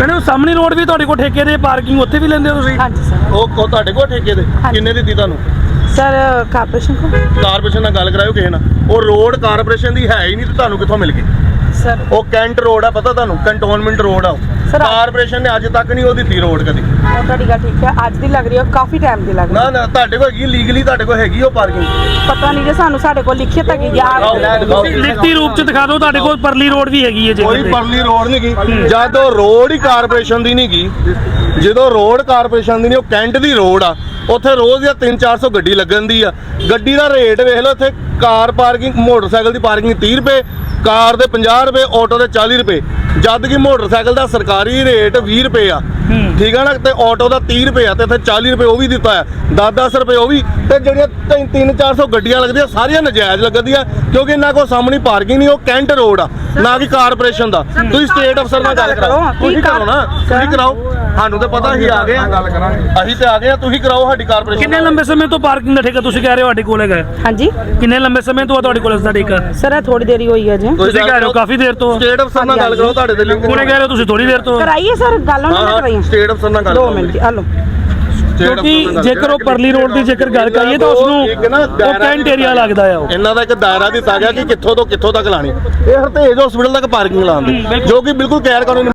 ਉਹ ਸਾਹਮਣੀ ਰੋਡ ਵੀ ਤੁਹਾਡੇ ਕੋਲ ਠੇਕੇ ਦੇ ਪਾਰਕਿੰਗ ਉੱਥੇ ਵੀ ਲੈਂਦੇ ਹੋ ਤੁਸੀਂ? ਹਾਂਜੀ ਸਰ। ਉਹ ਉਹ ਤੁਹਾਡੇ ਕੋਲ ਠੇਕੇ ਦੇ? ਹਾਂਜੀ। ਕਿੰਨੇ ਦਿੱਤੀ ਤੁਹਾਨੂੰ? ਸਰ ਕਾਰਪੋਰੇਸ਼ਨ ਕੋ ਕਾਰਪੋਰੇਸ਼ਨ ਨਾਲ ਗੱਲ ਕਰਾਇਓ ਕਿਸੇ ਨਾਲ। ਉਹ ਰੋਡ ਕਾਰਪੋਰੇਸ਼ਨ ਦੀ ਹੈ ਹੀ ਨਹੀਂ ਤੇ ਤੁਹਾਨੂੰ ਕਿੱਥੋਂ ਮਿਲ ਗਈ? ਸਰ। ਉਹ ਕੈਂਟ ਰੋਡ ਆ ਪਤਾ ਤੁਹਾਨੂੰ? ਕੰਟੋਨਮੈਂਟ ਰੋਡ ਆ ਆ- ਕਾਰਪੋਰੇਸ਼ਨ ਨੇ ਅੱਜ ਤੱਕ ਨਹੀਂ ਉਹ ਦਿੱਤੀ ਰੋਡ ਕਦੀ। ਉਹ ਤੁਹਾਡੀ ਗੱਲ ਠੀਕ ਹੈ। ਅੱਜ ਦੀ ਲੱਗ ਰਹੀ ਹੈ ਕਾਫੀ ਟਾਈਮ ਦੀ ਲੱਗ ਰਹੀ ਨਾ ਨਾ ਤੁਹਾਡੇ ਕੋਲ ਹੈਗੀ ਲੀਗਲੀ ਤੁਹਾਡੇ ਕੋਲ ਹੈਗੀ ਉਹ ਪਾਰਕਿੰਗ ਹੈ ਪਤਾ ਨਹੀਂ ਜੇ ਸਾਨੂੰ ਸਾਡੇ ਕੋਲ ਲਿਖਿਤ ਹੈਗੀ ਯਾਰ ਲਿਖਤੀ ਰੂਪ ਚ ਦਿਖਾ ਦਿਓ ਤੁਹਾਡੇ ਕੋਲ ਪਰਲੀ ਰੋਡ ਵੀ ਹੈਗੀ ਹੈ ਜੇ ਕੋਈ ਪਰਲੀ ਰੋਡ ਨਹੀਂ ਗਈ ਜਦ ਰੋਡ ਹੀ ਕਾਰਪੋਰੇਸ਼ਨ ਦੀ ਨਹੀਂ ਗਈ ਜਦੋਂ ਰੋਡ ਕਾਰਪੋਰੇਸ਼ਨ ਦੀ ਨਹੀਂ ਉਹ ਕੈਂਟ ਦੀ ਰੋਡ ਆ। ਉੱਥੇ ਰੋਜ਼ ਜਾਂ 3-400 ਗੱਡੀ ਲੱਗਣ ਦੀ ਆ। ਗੱਡੀ ਦਾ ਰੇਟ ਵੇਖ ਲਓ ਇੱਥੇ ਕਾਰ ਪਾਰਕਿੰਗ, ਮੋਟਰਸਾਈਕਲ ਦੀ ਪਾਰਕਿੰਗ 30 ਰੁਪਏ, ਕਾਰ ਦੇ 50 ਰੁਪਏ, ਆਟੋ ਦੇ 40 ਰੁਪਏ। ਜਦ ਕਿ ਮੋਟਰਸਾਈਕਲ ਦਾ ਸਰਕਾਰੀ ਰੇਟ 20 ਰੁਪਏ ਆ। ਠੀਕ ਆ ਨਾ? ਤੇ ਆਟੋ ਦਾ 30 ਰੁਪਏ ਆ ਤੇ ਇੱਥੇ 40 ਰੁਪਏ ਉਹ ਵੀ ਦਿੱਤਾ ਆ 10-10 ਰੁਪਏ ਉਹ ਵੀ। ਤੇ ਜਿਹੜੀਆਂ 3-400 ਗੱਡੀਆਂ ਲੱਗਦੀਆਂ ਸਾਰੀਆਂ ਨਜਾਇਜ਼ ਲੱਗਦੀਆਂ ਕਿਉਂਕਿ ਇਹਨਾਂ ਕੋਲ ਸਾਹਮਣੀ ਪਾਰਕਿੰਗ ਨਹੀਂ ਉਹ ਕੈਂਟ ਰੋਡ ਆ ਨਾ ਕਿ ਕਾਰਪੋਰੇਸ਼ਨ ਦਾ। ਤੁਸੀਂ ਸਟੇਟ ਅਫਸਰ ਨਾਲ ਗੱਲ ਕਰਾਓ। ਤੁਸੀਂ ਕਰੋ ਨਾ ਤੁਸੀਂ ਕਰਾਓ। ਸਾਨੂੰ ਤਾਂ ਪਤਾ ਹੀ ਆ ਗਏ ਆ ਅਸੀਂ ਤੇ ਆ ਗਏ ਆ ਤੁਸੀਂ ਕਰਾਓ ਸਾਡੀ ਕਾਰਪੋਰੇਸ਼ਨ ਕਿੰਨੇ ਲੰਬੇ ਸਮੇਂ ਤੋਂ ਪਾਰਕਿੰਗ ਦਾ ਠੇਕਾ ਤੁਸੀਂ ਕਹਿ ਰਹੇ ਹੋ ਸਾਡੇ ਕੋਲ ਹੈਗਾ? ਹਾਂਜੀ। ਕਿੰਨੇ ਲੰਬੇ ਸਮੇਂ ਤੋਂ ਆ ਤੁਹਾਡੇ ਕੋਲ ਦਾ ਠੇਕਾ? ਸਰ ਇਹ ਥੋੜੀ ਦੇਰੀ ਹੋਈ ਹੈ ਜੀ ਤੁਸੀਂ ਕਹਿ ਰਹੇ ਹੋ ਕਾਫੀ ਦੇਰ ਤੋਂ। ਸਟੇਟ ਅਫਸਰ ਨਾਲ ਗੱਲ ਕਰੋ ਤੁਹਾਡੇ ਤੇ ਲਿੰਕ ਹੁਣੇ ਕਹਿ ਰਹੇ ਹੋ ਤੁਸੀਂ ਥੋੜੀ ਦੇਰ ਤੋਂ। ਕਰਾਈਏ ਸਰ ਗੱਲ ਉਹਨਾਂ ਨਾਲ ਕਰਾਈਏ। ਸਟੇਟ ਅਫਸਰ ਨਾਲ ਗੱਲ ਦੋ ਮਿੰਟ ਜੀ ਹਲੋ। ਕਿਉਂਕਿ ਜੇਕਰ ਉਹ ਪਰਲੀ ਰੋਡ ਦੀ ਜੇਕਰ ਗੱਲ ਕਰੀਏ ਤਾਂ ਉਸ ਨੂੰ ਉਹ ਕੈਂਟ ਏਰੀਆ ਲੱਗਦਾ ਆ ਉਹ। ਇਹਨਾਂ ਦਾ ਇੱਕ ਦਾਇਰਾ ਦਿੱਤਾ ਗਿਆ ਕਿ ਕਿੱਥੋਂ ਤੋਂ ਕਿੱਥੋਂ ਤੱਕ ਲਾਣੀ ਇਹ ਹਰਤੇਜ ਹਸਪੀਟਲ ਤੱਕ ਪਾਰਕਿੰਗ ਲਾਉਂਦੇ ਜੋ ਕਿ ਬਿਲਕੁਲ ਗੈਰ ਕਾਨੂੰਨੀ